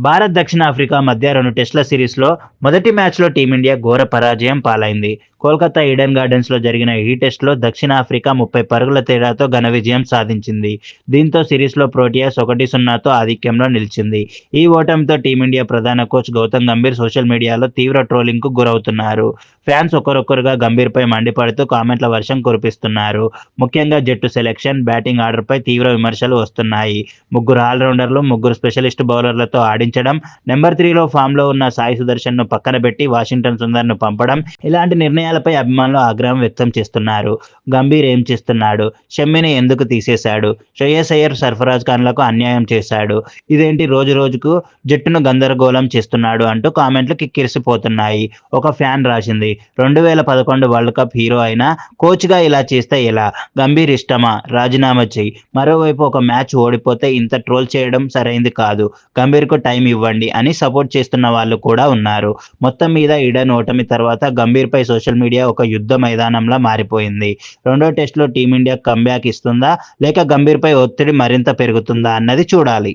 భారత్ దక్షిణాఫ్రికా మధ్య రెండు టెస్టుల సిరీస్లో మొదటి మ్యాచ్లో టీమిండియా ఘోర పరాజయం పాలైంది. కోల్కతా ఈడెన్ గార్డెన్స్లో జరిగిన ఈ టెస్టులో దక్షిణాఫ్రికా ముప్పై పరుగుల తేడాతో ఘన విజయం సాధించింది. దీంతో సిరీస్లో ప్రోటియాస్ ఒకటి సున్నాతో ఆధిక్యంలో నిలిచింది. ఈ ఓటమితో టీమిండియా ప్రధాన coach Gautam Gambhir social media తీవ్ర ట్రోలింగ్కు గురవుతున్నారు. ఫ్యాన్స్ ఒకరొకరుగా గంభీర్పై మండిపడుతూ కామెంట్ల వర్షం కురిపిస్తున్నారు. ముఖ్యంగా జట్టు సెలెక్షన్ బ్యాటింగ్ ఆర్డర్పై తీవ్ర విమర్శలు వస్తున్నాయి. ముగ్గురు ఆల్రౌండర్లు ముగ్గురు స్పెషలిస్ట్ బౌలర్లతో ఆడించడం నెంబర్ త్రీలో ఫామ్లో ఉన్న సాయి సుదర్శన్ను పక్కన పెట్టి వాషింగ్టన్ సుందర్ను పంపడం ఇలాంటి నిర్ణయాలపై అభిమానులు ఆగ్రహం వ్యక్తం చేస్తున్నారు. గంభీర్ ఏం చేస్తున్నాడు? షమ్మిని ఎందుకు తీసేశాడు? శ్రేయస్ అయ్యర్ సర్ఫరాజ్ ఖాన్లకు అన్యాయం చేశాడు. ఇదేంటి రోజు రోజుకు జట్టును గందరగోళం చేస్తున్నాడు అంటూ కామెంట్లు కిక్కిరిసిపోతున్నాయి. ఒక ఫ్యాన్ రాసింది రెండు వేల పదకొండు వరల్డ్ కప్ హీరో అయినా కోచ్గా ఇలా చేస్తే ఎలా? గంభీర్ ఇష్టమా? రాజీనామా చెయ్యి. మరోవైపు ఒక మ్యాచ్ ఓడిపోతే ఇంత ట్రోల్ చేయడం సరైంది కాదు. గంభీర్కు టైం ఇవ్వండి అని సపోర్ట్ చేస్తున్న వాళ్ళు కూడా ఉన్నారు. మొత్తం మీద ఈడన్ ఓటమి తర్వాత గంభీర్పై సోషల్ మీడియా ఒక యుద్ధ మైదానంలా మారిపోయింది. రెండో టెస్ట్లో టీమిండియా కంబ్యాక్ ఇస్తుందా? లేక గంభీర్పై ఒత్తిడి మరింత పెరుగుతుందా అన్నది చూడాలి.